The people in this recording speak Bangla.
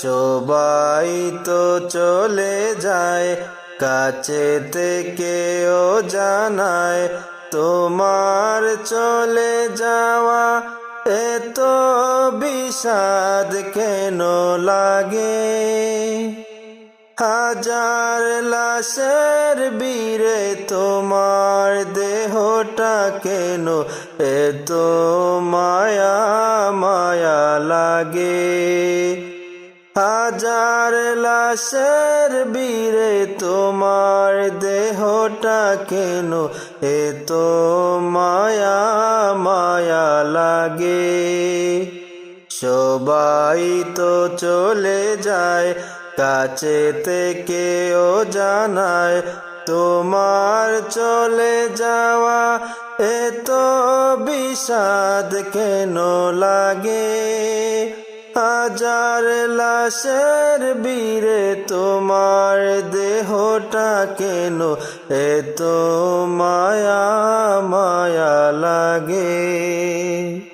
সবাই তো চলে যায়, কাছে থেকেও জানায়, তোমার চলে যাওয়া এত বিষাদ কেন লাগে? হাজার লাশের বীরে তোমার দেহটা কেন এত মায়া মায়া লাগে? হাজার লাশের বীরে তোমার দেহটা কেন? এত মায়া মায়া লাগে। সবাই তো চলে যায়, কাছে থেকেও জানায়, তোমার চলে যাওয়া এত বিষাদ কেন লাগে? হাজার লাশের বীরে তোমার দেহটা কেন? এত মায়া মায়া লাগে।